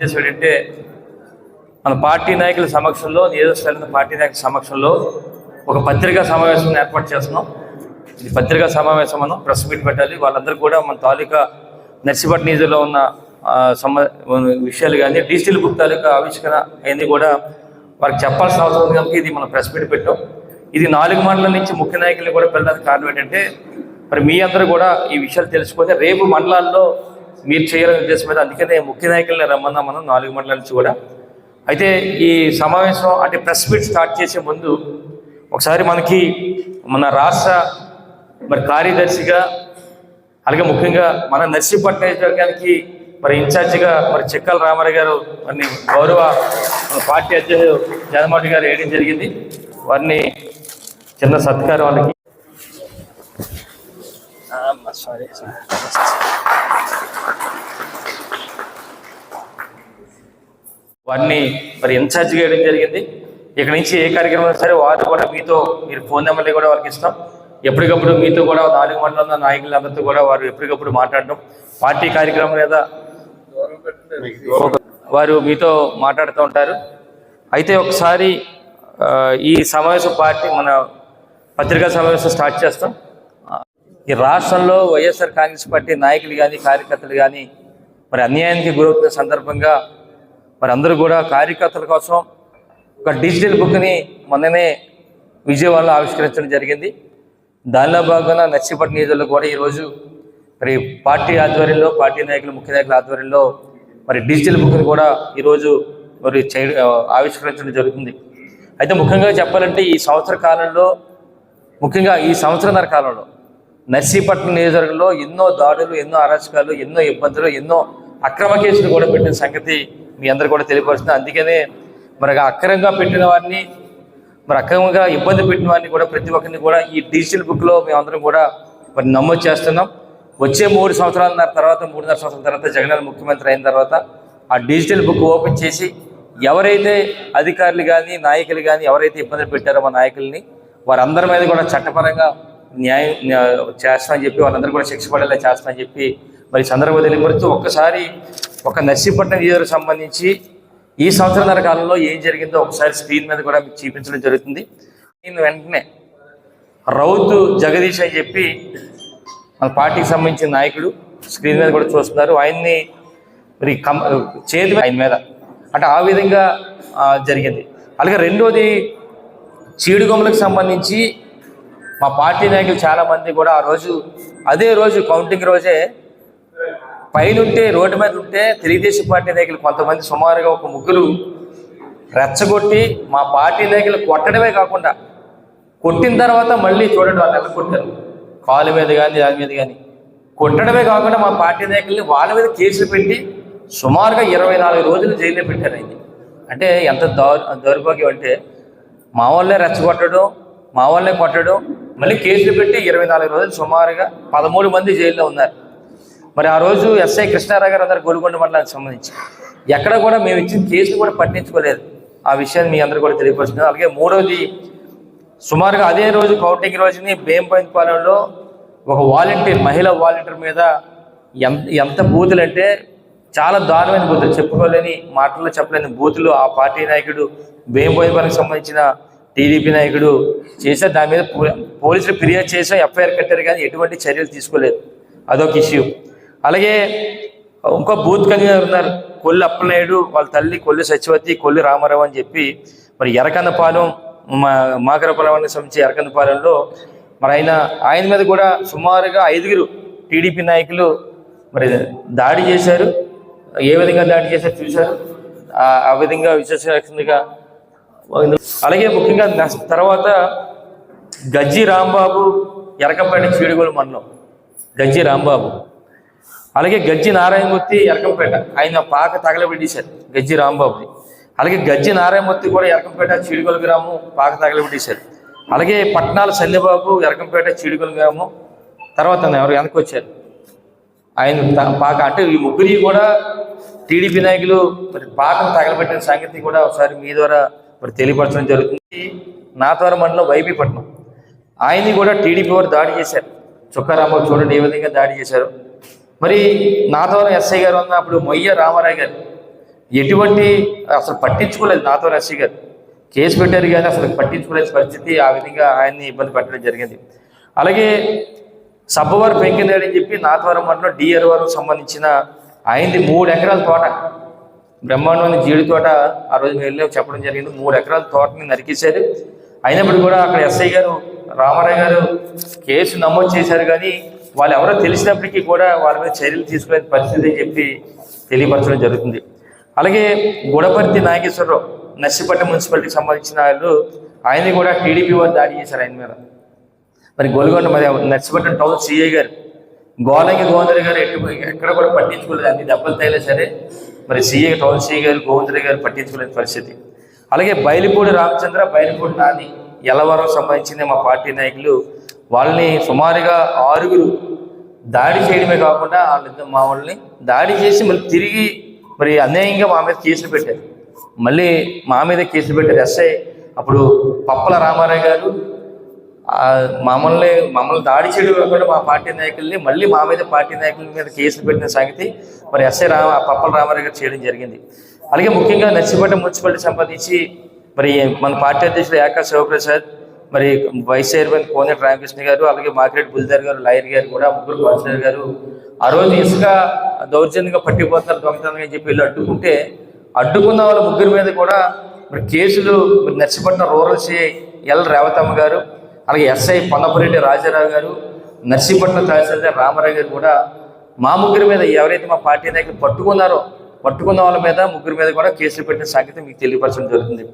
చేసాడంటే మన పార్టీ నాయకుల సమక్షంలో నియోజకవర్గ పార్టీ నాయకుల సమక్షంలో ఒక పత్రికా సమావేశం ఏర్పాటు చేస్తున్నాం. ఇది పత్రికా సమావేశం మనం ప్రెస్ మీట్ పెట్టాలి. వాళ్ళందరూ కూడా మన తాలూకా నర్సిపట్ నిధుల్లో ఉన్న సమ విషయాలు కానీ డిజిటల్ బుక్ తాలూకా ఆవిష్కరణ అయింది కూడా వారికి చెప్పాల్సిన అవసరం ఉంది కనుక ఇది మనం ప్రెస్ మీట్ పెట్టాం. ఇది నాలుగు మండలం నుంచి ముఖ్య నాయకులు కూడా వెళ్ళడానికి కారణం ఏంటంటే మరి మీ అందరూ కూడా ఈ విషయాలు తెలుసుకొని రేపు మండలాల్లో మీరు చేయాలనే ఉద్దేశం మీద అందుకనే ముఖ్య నాయకులని రమ్మన్నాం మనం నాలుగు మండల నుంచి కూడా. అయితే ఈ సమావేశం అంటే ప్రెస్ మీట్ స్టార్ట్ చేసే ముందు ఒకసారి మనకి మన రాష్ట్ర మరి కార్యదర్శిగా అలాగే ముఖ్యంగా మన నర్సీపట్నం నియోజకవర్గానికి మరి ఇన్ఛార్జిగా మరి చెక్కల రామారావు గారు వారిని గౌరవ పార్టీ అధ్యక్షుడు జగన్మోహన్ గారు వేయడం జరిగింది. వారిని చిన్న సత్కారం వాళ్ళకి సారీ వారిని మరి ఇన్ఛార్జ్ చేయడం జరిగింది. ఇక్కడ నుంచి ఏ కార్యక్రమం సరే వారు కూడా మీతో మీరు ఫోన్ నెంబర్లు కూడా వారికి ఇస్తాం. ఎప్పటికప్పుడు మీతో కూడా నాలుగు మండలం నాయకులందరితో కూడా వారు ఎప్పటికప్పుడు మాట్లాడడం. పార్టీ కార్యక్రమం మీద వారు మీతో మాట్లాడుతూ ఉంటారు. అయితే ఒకసారి ఈ సమావేశం పార్టీ మన పత్రికా సమావేశం స్టార్ట్ చేస్తాం. ఈ రాష్ట్రంలో వైఎస్ఆర్ కాంగ్రెస్ పార్టీ నాయకులు కానీ కార్యకర్తలు కానీ మరి అన్యాయానికి గురవుతున్న సందర్భంగా మరి అందరూ కూడా కార్యకర్తల కోసం ఒక డిజిటల్ బుక్ని మొన్ననే విజయవాడలో ఆవిష్కరించడం జరిగింది. దానిలో భాగంగా నర్సీపట్నం నియోజకవర్గంలో కూడా ఈరోజు మరి పార్టీ ఆధ్వర్యంలో పార్టీ నాయకులు ముఖ్య నాయకుల ఆధ్వర్యంలో మరి డిజిటల్ బుక్ని కూడా ఈరోజు మరి ఆవిష్కరించడం జరుగుతుంది. అయితే ముఖ్యంగా చెప్పాలంటే ఈ సంవత్సర కాలంలో ముఖ్యంగా ఈ సంవత్సరంన్నర కాలంలో నర్సీపట్నం నియోజకవర్గంలో ఎన్నో దాడులు ఎన్నో అరాచకాలు ఎన్నో ఇబ్బందులు ఎన్నో అక్రమ కేసులు కూడా పెట్టిన సంగతి మీ అందరు కూడా తెలియపరుస్తుంది. అందుకనే మరి అక్రమంగా పెట్టిన వారిని మరి అక్రమంగా ఇబ్బంది పెట్టిన వారిని కూడా ప్రతి ఒక్కరిని కూడా ఈ డిజిటల్ బుక్లో మేమందరం కూడా మరి నమోదు చేస్తున్నాం. వచ్చే మూడు సంవత్సరాల తర్వాత మూడున్నర సంవత్సరాల తర్వాత జగన్ ముఖ్యమంత్రి అయిన తర్వాత ఆ డిజిటల్ బుక్ ఓపెన్ చేసి ఎవరైతే అధికారులు కానీ నాయకులు కానీ ఎవరైతే ఇబ్బందులు పెట్టారో మా నాయకుల్ని వారందరి మీద కూడా చట్టపరంగా న్యాయం చేస్తామని చెప్పి వాళ్ళందరూ కూడా శిక్ష పడేలా చేస్తామని చెప్పి మరి ఈ తెలియపరుస్తూ ఒక్కసారి ఒక నర్సీపట్నం నియోజకవర్గం సంబంధించి ఈ సంవత్సరాల కాలంలో ఏం జరిగిందో ఒకసారి స్క్రీన్ మీద కూడా మీకు చూపించడం జరుగుతుంది. నేను వెంటనే రౌతు జగదీష్ అని చెప్పి మన పార్టీకి సంబంధించిన నాయకుడు స్క్రీన్ మీద కూడా చూస్తున్నారు. ఆయన్ని మరి కం చేతి ఆయన మీద అంటే ఆ విధంగా జరిగింది. అలాగే రెండోది చీడుగొమ్మలకు సంబంధించి మా పార్టీ నాయకులు చాలామంది కూడా ఆ రోజు అదే రోజు కౌంటింగ్ రోజే పైనుంటే రోడ్డు మీద ఉంటే తెలుగుదేశం పార్టీ నాయకులు కొంతమంది సుమారుగా ఒక ముగ్గురు రెచ్చగొట్టి మా పార్టీ నాయకులు కొట్టడమే కాకుండా కొట్టిన తర్వాత మళ్ళీ చూడండి వాళ్ళు ఎలా కొట్టారు. కాలు మీద కానీ దాని మీద కానీ కొట్టడమే కాకుండా మా పార్టీ నాయకుల్ని వాళ్ళ మీద కేసులు పెట్టి సుమారుగా ఇరవై నాలుగు రోజులు జైల్లో పెట్టారు అయింది అంటే ఎంత దౌర్ దౌర్భాగ్యం అంటే మా వాళ్ళే రెచ్చగొట్టడం మా వాళ్ళే కొట్టడం మళ్ళీ కేసులు పెట్టి ఇరవై నాలుగు రోజులు సుమారుగా పదమూడు మంది జైల్లో ఉన్నారు. మరి ఆ రోజు ఎస్ఐ కృష్ణారావు గారు అందరు గోల్కొండ మండలానికి సంబంధించి ఎక్కడ కూడా మేము ఇచ్చిన కేసులు కూడా పట్టించుకోలేదు. ఆ విషయాన్ని మీ అందరూ కూడా తెలియపరుస్తున్నారు అలాగే మూడవది సుమారుగా అదే రోజు కౌంటింగ్ రోజుని బేంపైపాలెంలో ఒక వాలంటీర్ మహిళా వాలంటీర్ మీద ఎంత ఎంత బూతులు అంటే చాలా దారుణమైన బూతులు. చెప్పుకోలేని మాటల్లో చెప్పలేని బూతులు ఆ పార్టీ నాయకుడు బేంపైపాలెంకి సంబంధించిన టీడీపీ నాయకుడు చేశారు దాని మీద పో- పోలీసులు ఫిర్యాదు చేసాం ఎఫ్ఐఆర్ కట్టారు కానీ ఎటువంటి చర్యలు తీసుకోలేదు. అదొక ఇష్యూ. అలాగే ఇంకో బూత్ కన్వీనర్ ఉన్నారు. కొల్లి అప్పలనాయుడు వాళ్ళ తల్లి కొల్లి సత్యవతి కొల్లి రామారావు అని చెప్పి మరి ఎరకందపాలెం మా మాకరపాలెం సంబంధించి ఎరకందపాలెంలో మరి ఆయన ఆయన మీద కూడా సుమారుగా ఐదుగురు టీడీపీ నాయకులు మరి దాడి చేశారు. ఏ విధంగా దాడి చేశారు చూశారు? ఆ- ఆ విధంగా విశ్వసనీయంగా అలాగే ముఖ్యంగా తర్వాత గజ్జి రాంబాబు ఎరకంపేట చీడుగోలు మండలం. గజ్జి రాంబాబు. అలాగే గజ్జి నారాయణమూర్తి ఎరకంపేట. ఆయన పాక తగలబెట్టేశారు గజ్జి రాంబాబుని అలాగే గజ్జి నారాయణమూర్తి కూడా ఎరకంపేట చీడుగోలు గ్రామం పాక తగలబెట్టేశారు అలాగే పట్నాల సల్లిబాబు ఎరకంపేట చీడుగోలు గ్రామం. తర్వాత ఎవరు వెనక్కి వచ్చారు? ఆయన పాక అంటే ఈ ముగ్గురి కూడా టీడీపీ నాయకులు పాకను తగలబెట్టిన సంగతి కూడా ఒకసారి మీ ద్వారా మరి తెలియపరచడం జరుగుతుంది. నాతవరం మండలం వైబీపట్నం ఆయన్ని కూడా టీడీపీ వారు దాడి చేశారు. చుక్కారాంబాబు చూడండి ఏ విధంగా దాడి చేశారు. మరి నాతవరం ఎస్ఐ గారు ఉన్న అప్పుడు మొయ్య రామారావు గారు ఎటువంటి అసలు పట్టించుకోలేదు నాతవరం ఎస్ఐ గారు. కేసు పెట్టారు కానీ అసలు పట్టించుకోలేని పరిస్థితి ఆ విధంగా ఆయన్ని ఇబ్బంది పెట్టడం జరిగింది. అలాగే సబ్బవారు పెంకినాడని అని చెప్పి నాతవరం మండలం డిఆర్ సంబంధించిన ఆయనది మూడు ఎకరాల తోట. బ్రహ్మాండమైన జీడి తోట ఆ రోజు మేము వెళ్ళి. చెప్పడం జరిగింది. మూడు ఎకరాల తోటని నరికేశారు. అయినప్పుడు కూడా అక్కడ ఎస్ఐ గారు రామారావు గారు కేసు నమోదు చేశారు కానీ వాళ్ళు ఎవరో తెలిసినప్పటికీ కూడా వాళ్ళ మీద చర్యలు తీసుకునే పరిస్థితి అని చెప్పి తెలియపరచడం జరుగుతుంది. అలాగే గుడపర్తి నాగేశ్వరరావు నర్సిపట్నం మున్సిపాలిటీకి సంబంధించిన వాళ్ళు ఆయన కూడా టీడీపీ వారు దాడి చేశారు ఆయన మీద. మరి గోల్గొండ మరి నర్సిపట్నం టౌన్ సిఐ గారు గోలంగి గోందరి గారు ఎక్కడ కూడా పట్టించుకోలేదు. అన్ని దెబ్బలు తగిలే సరే మరి సీఏ టౌన్ గారు గోవిందరి గారు పట్టించుకోలేని పరిస్థితి. అలాగే బయలుపూడి రామచంద్ర బయలుపూడి నాని ఎలవరం సంబంధించిన మా పార్టీ నాయకులు వాళ్ళని సుమారుగా ఆరుగురు దాడి చేయడమే కాకుండా వాళ్ళిద్దరు మా వాళ్ళని దాడి చేసి మళ్ళీ తిరిగి మరి అన్యాయంగా మా మీద కేసులు పెట్టారు. మళ్ళీ మా మీద కేసులు పెట్టారు. ఎస్ఐ అప్పుడు పప్పల రామారావు గారు మమ్మల్ని మమ్మల్ని దాడి చేయడం కాకుండా మా పార్టీ నాయకుల్ని మళ్ళీ మా మీద పార్టీ నాయకుల మీద కేసులు పెట్టిన సంగతి మరి ఎస్ఐ రామ పప్పల రామారావు గారు చేయడం జరిగింది. అలాగే ముఖ్యంగా నర్సిపేట మున్సిపాలిటీ సంబంధించి మరి మన పార్టీ అధ్యక్షుడు ఏకా శివప్రసాద్ మరి వైస్ చైర్మన్ కోనేటి రామకృష్ణ గారు అలాగే మార్కెట్ బుల్దార్ గారు లాయర్ గారు కూడా ముగ్గురు కౌన్సిలర్ గారు ఆ రోజు ఇసుక దౌర్జన్యంగా పట్టిపోతారు దొంగతనం అని చెప్పి వీళ్ళు అడ్డుకుంటే అడ్డుకున్న వాళ్ళ ముగ్గురు మీద కూడా మరి కేసులు మరి Narsipatnam rural CI L Revathamma గారు అలాగే ఎస్ఐ పొన్నపురెడ్డి రాజారావు గారు నర్సీపట్నం తహసీల్దార్ రామారావు గారు కూడా మా ముగ్గురి మీద ఎవరైతే మా పార్టీ నాయకులు పట్టుకున్నారో పట్టుకున్న వాళ్ళ మీద ముగ్గురి మీద కూడా కేసులు పెట్టిన సంగతి మీకు తెలియపరచడం జరుగుతుంది.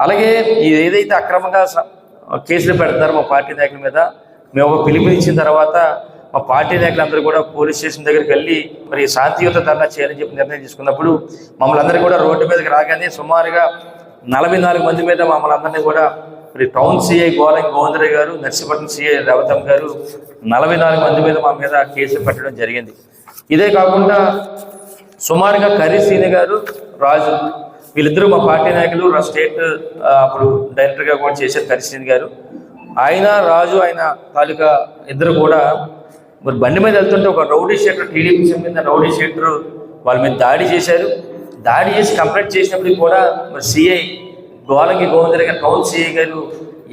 అలాగే ఇది ఏదైతే అక్రమంగా కేసులు పెడతారో మా పార్టీ నాయకుల మీద మేము ఒక పిలుపునిచ్చిన తర్వాత మా పార్టీ నాయకులందరూ కూడా పోలీస్ స్టేషన్ దగ్గరికి వెళ్ళి మరి శాంతియుత ధర్నా చేయాలని చెప్పి నిర్ణయం తీసుకున్నప్పుడు మమ్మల్ని అందరూ కూడా రోడ్డు మీదకి రాగానే సుమారుగా నలభై నాలుగు మంది మీద మమ్మల్ని అందరినీ కూడా మరి టౌన్ సిఐ గోలం గోవిందరావు గారు నర్సీపట్నం సిఐ రవతమ్ గారు నలభై నాలుగు మంది మీద మా మీద కేసు పెట్టడం జరిగింది. ఇదే కాకుండా సుమారుగా కర్రీ సీని గారు రాజు వీళ్ళిద్దరూ మా పార్టీ నాయకులు స్టేట్ అప్పుడు డైరెక్టర్గా కూడా చేశారు కర్రీ సీని గారు. ఆయన రాజు ఆయన తాలూకా ఇద్దరు కూడా మరి బండి మీద వెళ్తుంటే ఒక రౌడీ షీటర్ టీడీపీ మీద రౌడీ షీటర్ వాళ్ళ మీద దాడి చేశారు. దాడి చేసి కంప్లైంట్ చేసినప్పటికి కూడా మరి సిఐ గోలంగి గోవిందర్ గారు కౌన్సిల్ గారు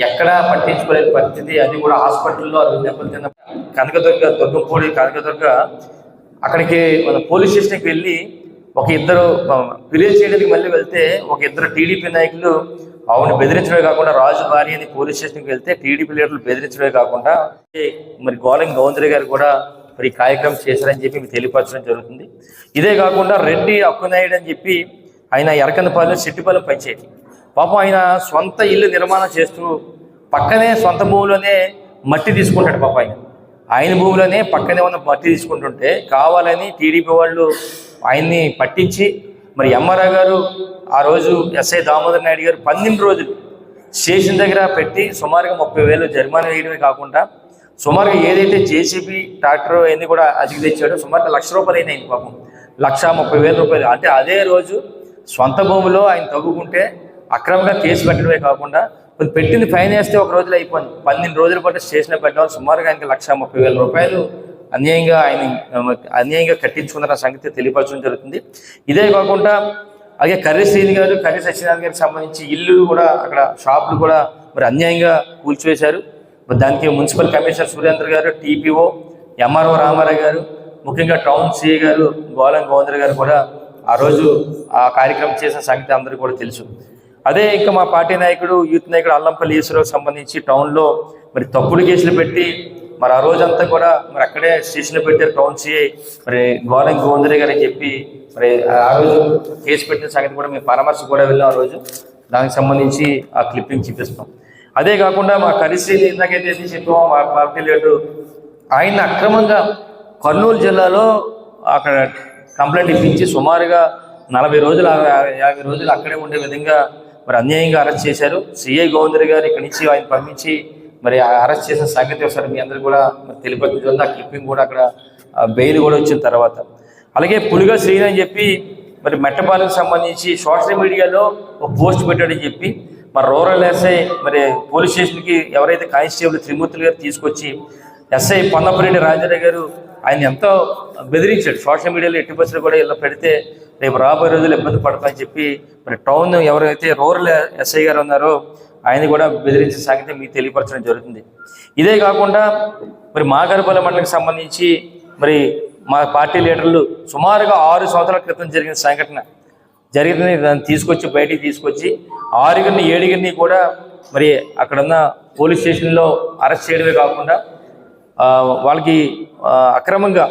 ఎక్కడా పట్టించుకోలేని పరిస్థితి. అది కూడా హాస్పిటల్లో అది దెబ్బలు తిన్న కనకదుర్గ దుర్గంపూడి కనకదుర్గ అక్కడికి మన పోలీస్ స్టేషన్కి వెళ్ళి ఒక ఇద్దరు ఫిర్యాదు చేయడానికి మళ్ళీ వెళ్తే ఒక ఇద్దరు టీడీపీ నాయకులు ఆవిడని బెదిరించడమే కాకుండా రాజు భార్య అని పోలీస్ స్టేషన్కి వెళ్తే టీడీపీ లీడర్లు బెదిరించడమే కాకుండా మరి గోలం గౌందరి గారు కూడా మరి కార్యక్రమం చేశారని చెప్పి మీకు తెలియపరచడం జరుగుతుంది. ఇదే కాకుండా రెడ్డి అక్కునాయుడు అని చెప్పి ఆయన ఎరకందపాలెం సిట్టిపాలెం పంచాయతీ. పాపం ఆయన సొంత ఇల్లు నిర్మాణం చేస్తూ పక్కనే సొంత భూమిలోనే మట్టి తీసుకుంటాడు పాప ఆయన. ఆయన భూమిలోనే పక్కనే ఉన్న మట్టి తీసుకుంటుంటే కావాలని టీడీపీ వాళ్ళు ఆయన్ని పట్టించి మరి ఎంఆర్ఆర్ గారు ఆ రోజు ఎస్ఐ దామోదర్ నాయుడు గారు పన్నెండు రోజులు స్టేషన్ దగ్గర పెట్టి సుమారుగా ముప్పై వేలు జరిమానా వేయడమే కాకుండా సుమారుగా ఏదైతే జేసీబీ ట్రాక్టర్ అవన్నీ కూడా అతికి తెచ్చాడో సుమారుగా లక్ష రూపాయలు అయినాయి పాపం. లక్ష ముప్పై వేల రూపాయలు. అంటే అదే రోజు సొంత భూమిలో ఆయన తగ్గుకుంటే అక్రమంగా కేసు పెట్టడమే కాకుండా మరి పెట్టింది ఫైన్ వేస్తే ఒక రోజులో అయిపోయింది. పన్నెండు రోజుల పాటు స్టేషన్ పెట్టడం సుమారుగా ఆయనకి లక్ష ముప్పై వేల రూపాయలు అన్యాయంగా ఆయన అన్యాయంగా కట్టించుకున్న సంగతి తెలియపరచడం జరుగుతుంది. ఇదే కాకుండా అలాగే కర్రీ శ్రీని గారు కర్రీ సత్యనారాయణ గారికి సంబంధించి ఇల్లు కూడా అక్కడ షాపులు కూడా మరి అన్యాయంగా కూల్చివేశారు. మరి దానికి మున్సిపల్ కమిషనర్ సురేంద్ర గారు టీపీఓ ఎంఆర్ఓ రామారావు గారు ముఖ్యంగా టౌన్ సిఐ గారు గోలం గోవిందర్ గారు కూడా ఆ రోజు ఆ కార్యక్రమం చేసిన సంగతి అందరికీ కూడా తెలుసు. అదే ఇంకా మా పార్టీ నాయకుడు యూత్ నాయకుడు అల్లంపల్లి ఈశ్వరరావు సంబంధించి టౌన్లో మరి తప్పుడు కేసులు పెట్టి మరి ఆ రోజంతా కూడా మరి అక్కడే స్టేషన్లో పెట్టారు టౌన్ సిఐ. మరి గోరం గోవిందరే గారు చెప్పి మరి ఆ రోజు కేసు పెట్టిన సంగతి కూడా మేము పరామర్శ కూడా వెళ్ళాం ఆ రోజు. దానికి సంబంధించి ఆ క్లిప్పింగ్ చూపిస్తాం. అదే కాకుండా మా కరిశ్రీ ఇందాకైతే చెప్పాము మా పార్టీ లీడరు ఆయన అక్రమంగా కర్నూలు జిల్లాలో అక్కడ కంప్లైంట్ ఇప్పించి సుమారుగా నలభై రోజులు యాభై రోజులు అక్కడే ఉండే విధంగా మరి అన్యాయంగా అరెస్ట్ చేశారు. సిఐ గోవిందర్ గారు ఇక్కడి నుంచి ఆయన పంపించి మరి ఆ అరెస్ట్ చేసిన సంగతి ఒకసారి మీ అందరూ కూడా మరి తెలియపడుతుంది ఆ క్లిప్పింగ్ కూడా అక్కడ బెయిల్ కూడా వచ్చిన తర్వాత. అలాగే పులిగా శ్రీని అని చెప్పి మరి మెట్టపాలకు సంబంధించి సోషల్ మీడియాలో ఒక పోస్ట్ పెట్టాడని చెప్పి మరి రూరల్ ఎస్ఐ మరి పోలీస్ స్టేషన్కి ఎవరైతే కానిస్టేబుల్ త్రిమూర్తులు గారు తీసుకొచ్చి ఎస్ఐ పొన్నపరెడ్డి రాజారావు గారు ఆయన ఎంతో బెదిరించాడు. సోషల్ మీడియాలో ఎట్టి బస్సులు కూడా ఇలా పెడితే రేపు రాబోయే రోజులు ఇబ్బంది పడతామని చెప్పి మరి టౌన్ ఎవరైతే రూరల్ ఎస్ఐ గారు ఉన్నారో ఆయన కూడా బెదిరించిన సంగతి మీకు తెలియపరచడం జరుగుతుంది. ఇదే కాకుండా మరి మాగరపల్లి మండలికి సంబంధించి మరి మా పార్టీ లీడర్లు సుమారుగా ఆరు సంవత్సరాల క్రితం జరిగిన సంఘటన జరిగిన దాన్ని తీసుకొచ్చి బయటికి తీసుకొచ్చి ఆరుగురిని ఏడుగురిని కూడా మరి అక్కడున్న పోలీస్ స్టేషన్లో అరెస్ట్ చేయడమే కాకుండా వాళ్ళకి అక్రమంగా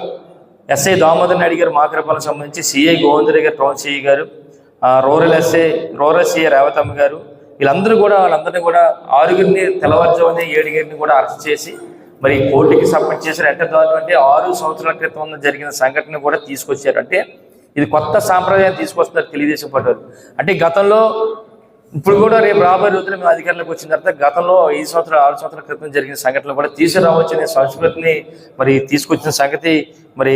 ఎస్ఐ దామోదర్ నాయుడు గారు మాకరపాలకు సంబంధించి సిఐ గోవిందరెడ్డి గారు టౌన్ సిఐ గారు rural SI rural CI Revathamma గారు వీళ్ళందరూ కూడా వాళ్ళందరినీ కూడా ఆరుగురిని తెల్లవారుజామునే ఏడుగురిని కూడా అరెస్ట్ చేసి మరి కోర్టుకి సబ్మిట్ చేశారు ఎంత దారుణం అంటే ఆరు సంవత్సరాల క్రితం జరిగిన సంఘటన కూడా తీసుకొచ్చారు. అంటే ఇది కొత్త సాంప్రదాయం తీసుకొస్తున్నారు తెలుగుదేశం పార్టీ అంటే గతంలో ఇప్పుడు కూడా రేపు రాబోయే రోజులు మేము అధికారంలోకి వచ్చిన తర్వాత గతంలో ఐదు సంవత్సరాలు ఆరు సంవత్సరాల క్రితం జరిగిన సంఘటనలు కూడా తీసుకురావచ్చనే సంస్కృతిని మరి తీసుకొచ్చిన సంగతి మరి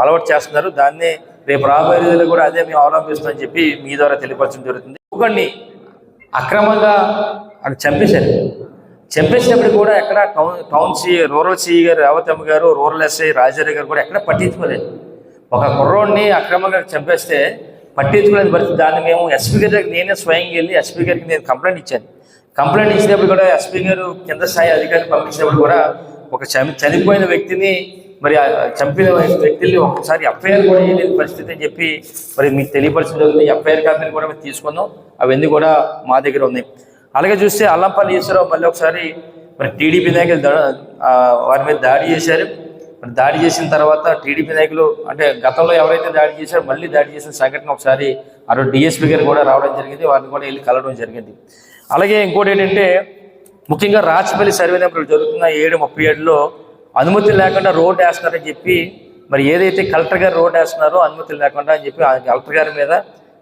అలవాటు చేస్తున్నారు. దాన్ని రేపు రాబోయే రోజులు కూడా అదే మేము అవలంబిస్తామని చెప్పి మీ ద్వారా తెలియపరచడం జరుగుతుంది. ఒకరిని అక్రమంగా అక్కడ చంపేశారు. చంపేసినప్పుడు కూడా ఎక్కడ town town C rural CI గారు రేవతమ్మ గారు రూరల్ ఎస్ఐ రాజారావు గారు కూడా ఎక్కడ పట్టించుకోలేదు. ఒక కుర్రోడిని అక్రమంగా చంపేస్తే పట్టించుకోలేని పరిస్థితి. దాన్ని మేము ఎస్పీ గారి నేనే స్వయంగా వెళ్ళి ఎస్పీ గారికి నేను కంప్లైంట్ ఇచ్చాను. కంప్లైంట్ ఇచ్చినప్పుడు కూడా ఎస్పీ గారు కింద స్థాయి అధికారిని పంపించినప్పుడు కూడా ఒక చని చనిపోయిన వ్యక్తిని మరి చంపిన వ్యక్తుల్ని ఒకసారి ఎఫ్ఐఆర్ కూడా వేయలేని పరిస్థితి అని చెప్పి మరి మీకు తెలియపరిచిన జరుగుతుంది ఎఫ్ఐఆర్ కాపీని కూడా మేము తీసుకున్నాం. అవన్నీ కూడా మా దగ్గర ఉన్నాయి. అలాగే చూస్తే అల్లంపల్లి ఈశ్వరరావు మళ్ళీ ఒకసారి మరి టీడీపీ నాయకులు వారి మీద దాడి చేశారు. మరి దాడి చేసిన తర్వాత టీడీపీ నాయకులు అంటే గతంలో ఎవరైతే దాడి చేశారో మళ్ళీ దాడి చేసిన సంఘటన ఒకసారి అటు డిఎస్పీ గారు కూడా రావడం జరిగింది వారిని కూడా వెళ్ళి కలవడం జరిగింది. అలాగే ఇంకోటి ఏంటంటే ముఖ్యంగా రాచపల్లి సర్వే నెంబర్ జరుగుతున్న ఏడు ముప్పై ఏడులో అనుమతి లేకుండా రోడ్ వేస్తున్నారని చెప్పి మరి ఏదైతే కలెక్టర్ గారు రోడ్ వేస్తున్నారో అనుమతి లేకుండా అని చెప్పి కలెక్టర్ గారి మీద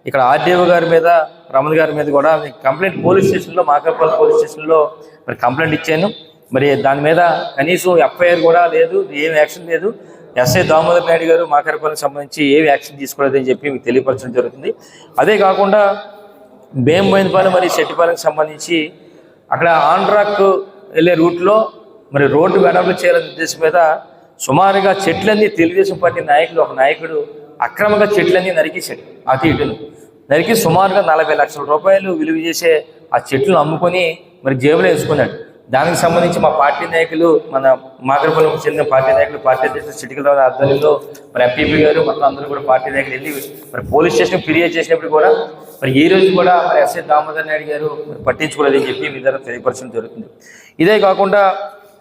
ఇక్కడ ఆర్డీఓ గారి మీద రమణ గారి మీద కూడా కంప్లైంట్ పోలీస్ స్టేషన్లో మాకాపల్లి పోలీస్ స్టేషన్లో మరి కంప్లైంట్ ఇచ్చాను. మరి దాని మీద కనీసం ఎఫ్ఐఆర్ కూడా లేదు ఏం యాక్షన్ లేదు. ఎస్ఐ దామోదర్ నాయుడు గారు మాకరపాలకు సంబంధించి ఏమి యాక్షన్ తీసుకోలేదని చెప్పి మీకు తెలియపరచడం జరుగుతుంది. అదే కాకుండా బేంబోయినపాలెం మరియు శెట్టిపాలెంకి సంబంధించి అక్కడ ఆంధ్రాక్ వెళ్ళే రూట్లో మరి రోడ్డు వెడల్పు చేయాలనే ఉద్దేశం మీద సుమారుగా చెట్లన్నీ తెలుగుదేశం పార్టీ నాయకులు ఒక నాయకుడు అక్రమంగా చెట్లన్నీ నరికేశాడు అతి ఇటును. నరికి సుమారుగా నలభై లక్షల రూపాయలు విలువ చేసే ఆ చెట్లను అమ్ముకొని మరి జేబులో వేసుకున్నాడు. దానికి సంబంధించి మా పార్టీ నాయకులు మన మాగరపల్లికి చెందిన పార్టీ నాయకులు పార్టీ అధ్యక్షులు చిటికలరావు ఆధ్వర్యంలో మరి ఎంపీపీ గారు మొత్తం అందరూ కూడా పార్టీ నాయకులు వెళ్ళి మరి పోలీస్ స్టేషన్ ఫిర్యాదు చేసినప్పుడు కూడా మరి ఈ రోజు కూడా మరి ఎస్ఐ దామోదర్ నాయుడు గారు మరి పట్టించుకోలేదని చెప్పి మీ ద్వారా తెలియపరచడం జరుగుతుంది. ఇదే కాకుండా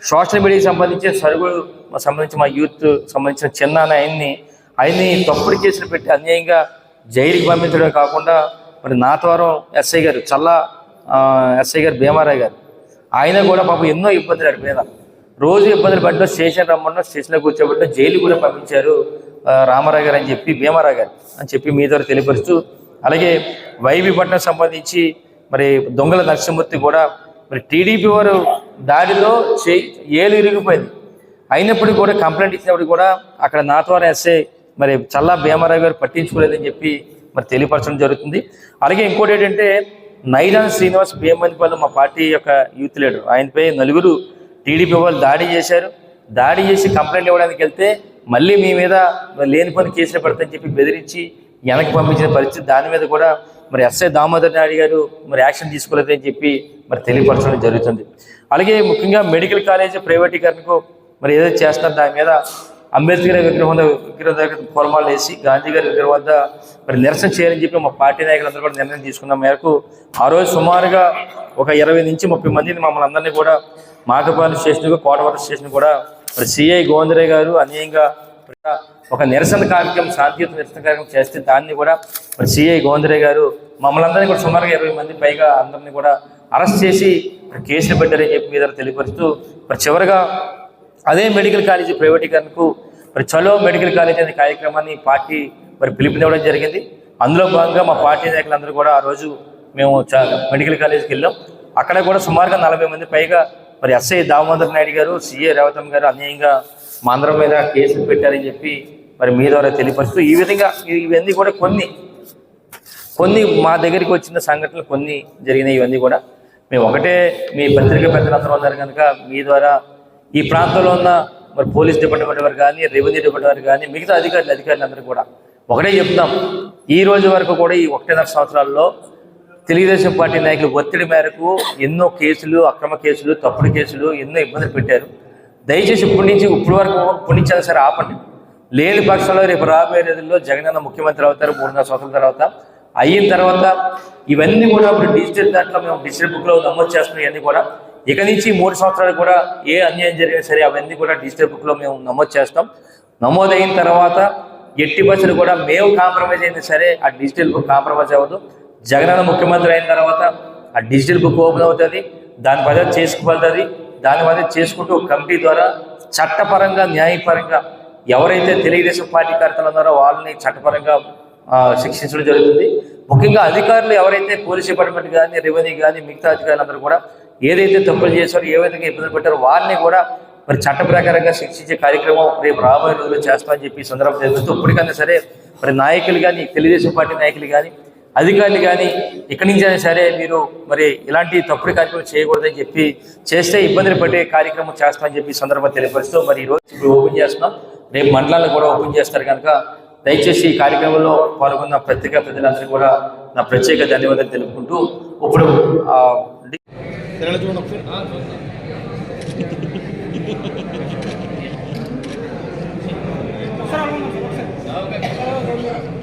సోషల్ మీడియాకి సంబంధించిన సరుకులు సంబంధించి మా యూత్ సంబంధించిన చిన్న ఆయన్ని ఆయన్ని తప్పుడు కేసులు పెట్టి అన్యాయంగా జైలుకి పంపించడమే కాకుండా మరి నాతవరం ఎస్ఐ గారు చల్ల ఎస్ఐ గారు భీమారాయ్ గారు ఆయన కూడా పాపం ఎన్నో ఇబ్బందులు అడి మీద రోజు ఇబ్బందులు పడ్డం స్టేషన్ రమ్మడం స్టేషన్లో కూర్చోబెట్టడం జైలు కూడా పంపించారు రామారావు గారు అని చెప్పి భీమారావు గారు అని చెప్పి మీ ద్వారా తెలియపరుస్తూ అలాగే వైవి పట్నం సంబంధించి మరి దొంగల నరసింహమూర్తి కూడా మరి టీడీపీ వారు దాడిలో చే ఏలు ఇరిగిపోయింది. అయినప్పటికీ కూడా కంప్లైంట్ ఇచ్చినప్పుడు కూడా అక్కడ నాతోనే ద్వారా ఎస్ఐ మరి చల్లా భీమారావు గారు పట్టించుకోలేదని చెప్పి మరి తెలియపరచడం జరుగుతుంది. అలాగే ఇంకోటి ఏంటంటే నైరాన్ శ్రీనివాస్ భీమంతిపల్లి మా పార్టీ యొక్క యూత్ లీడర్. ఆయనపై నలుగురు టీడీపీ వాళ్ళు దాడి చేశారు. దాడి చేసి కంప్లైంట్ ఇవ్వడానికి వెళ్తే మళ్ళీ మీ మీద లేని పని కేసులు పెడతాని చెప్పి బెదిరించి వెనక్కి పంపించిన పరిస్థితి దాని మీద కూడా మరి ఎస్ఐ దామోదర్ నాయుడు గారు మరి యాక్షన్ తీసుకోలేదని చెప్పి మరి తెలియపరచడం జరుగుతుంది. అలాగే ముఖ్యంగా మెడికల్ కాలేజ్ ప్రైవేటీకరణకు మరి ఏదైతే చేస్తున్నారు దాని మీద అంబేద్కర్ విగ్రహం వద్ద విగ్రహం దగ్గర ఫోర్మాలు వేసి గాంధీ గారి విగ్రహం వద్ద మరి నిరసన చేయాలని చెప్పి మా పార్టీ నాయకులందరూ కూడా నిర్ణయం తీసుకున్న మేరకు ఆ రోజు సుమారుగా ఒక ఇరవై నుంచి ముప్పై మందిని మమ్మల్ని అందరినీ కూడా మాకపాలెం స్టేషన్ కోటవరం స్టేషన్ కూడా మరి సిఐ గోవిందరాయ్ గారు అన్యాయంగా ఒక నిరసన కార్యక్రమం శాంతియుత నిరసన కార్యక్రమం చేస్తే దాన్ని కూడా మరి సిఐ గోవిందరాయ్ గారు మమ్మల్ని అందరినీ కూడా సుమారుగా ఇరవై మంది పైగా అందరినీ కూడా అరెస్ట్ చేసి కేసులు పెట్టారని చెప్పి మీద తెలియపరుస్తూ మరి చివరిగా అదే మెడికల్ కాలేజీ ప్రైవేటీకరణకు మరి చలో మెడికల్ కాలేజ్ అనే కార్యక్రమాన్ని పార్టీ మరి పిలుపునివ్వడం జరిగింది. అందులో భాగంగా మా పార్టీ నాయకులందరూ కూడా ఆ రోజు మేము చ- మెడికల్ కాలేజీకి వెళ్ళాం. అక్కడ కూడా సుమారుగా నలభై మంది పైగా మరి ఎస్ఐ దామోదర్ నాయుడు గారు సిఏ రేవతమ్మ గారు అన్యాయంగా మా అందరం మీద కేసులు పెట్టారని చెప్పి మరి మీ ద్వారా తెలియపరుస్తూ ఈ విధంగా ఇవన్నీ కూడా కొన్ని కొన్ని మా దగ్గరికి వచ్చిన సంఘటనలు కొన్ని జరిగినాయి ఇవన్నీ కూడా. మేము ఒకటే మీ పత్రిక పెద్దలందరూ ఉన్నారు కనుక మీ ద్వారా ఈ ప్రాంతంలో ఉన్న మరి పోలీస్ డిపార్ట్మెంట్ వారు కానీ రెవెన్యూ డిపార్ట్మెంట్ వారు కానీ మిగతా అధికారులు అధికారులందరూ కూడా ఒకటే చెప్తాం ఈ రోజు వరకు కూడా ఈ ఒకటిన్నర సంవత్సరాల్లో తెలుగుదేశం పార్టీ నాయకులు ఒత్తిడి మేరకు ఎన్నో కేసులు అక్రమ కేసులు తప్పుడు కేసులు ఎన్నో ఇబ్బందులు పెట్టారు. దయచేసి ఇప్పటి నుంచి ఇప్పటి వరకు ఇప్పటి నుంచి అయినా సరే ఆపండి. లేని పక్షంలో రేపు రాబోయే రోజుల్లో జగనన్న ముఖ్యమంత్రి అవుతారు మూడున్నర సంవత్సరాల తర్వాత. అయిన తర్వాత ఇవన్నీ కూడా ఇప్పుడు డిజిటల్ దాంట్లో మేము డిజిటల్ బుక్లో నమోదు చేస్తున్నాం ఇవన్నీ కూడా. ఇక నుంచి మూడు సంవత్సరాలు కూడా ఏ అన్యాయం జరిగినా సరే అవన్నీ కూడా డిజిటల్ బుక్లో మేము నమోదు చేస్తాం. నమోదైన తర్వాత ఎట్టి బస్సులు కూడా మేము కాంప్రమైజ్ అయినా సరే ఆ డిజిటల్ బుక్ కాంప్రమైజ్ అవ్వదు. జగనన్న ముఖ్యమంత్రి అయిన తర్వాత ఆ డిజిటల్ బుక్ ఓపెన్ అవుతుంది. దాని పద్ధతి చేసుకోబడుతుంది. దాని పద్ధతి చేసుకుంటూ కమిటీ ద్వారా చట్టపరంగా న్యాయపరంగా ఎవరైతే తెలుగుదేశం పార్టీ కార్యకర్తలు ఉన్నారో వాళ్ళని చట్టపరంగా శిక్షించడం జరుగుతుంది. ముఖ్యంగా అధికారులు ఎవరైతే పోలీస్ డిపార్ట్మెంట్ కానీ రెవెన్యూ కానీ మిగతా అధికారులు అందరూ కూడా ఏదైతే తప్పులు చేశారో ఏ విధంగా ఇబ్బందులు పెట్టారో వారిని కూడా మరి చట్ట ప్రకారంగా శిక్షించే కార్యక్రమం రేపు రాబోయే రోజుల్లో చేస్తామని చెప్పి సందర్భం తెలుస్తూ ఇప్పటికైనా సరే మరి నాయకులు కానీ తెలుగుదేశం పార్టీ నాయకులు కానీ అధికారులు కానీ ఇక్కడి నుంచి అయినా సరే మీరు మరి ఇలాంటి తప్పుడు కార్యక్రమం చేయకూడదని చెప్పి చేస్తే ఇబ్బందులు పడే కార్యక్రమం చేస్తామని చెప్పి సందర్భం తెలియపరుస్తూ మరి ఈరోజు ఇప్పుడు ఓపెన్ చేస్తున్నాం. రేపు మండలాలను కూడా ఓపెన్ చేస్తారు కనుక దయచేసి ఈ కార్యక్రమంలో పాల్గొన్న పత్రికా ప్రజలందరికీ కూడా నా ప్రత్యేక ధన్యవాదాలు తెలుపుకుంటూ ఇప్పుడు ఆ, డి- తెరల చూడండి ఒకసారి ఒకసారి అడగండి ఒకసారి.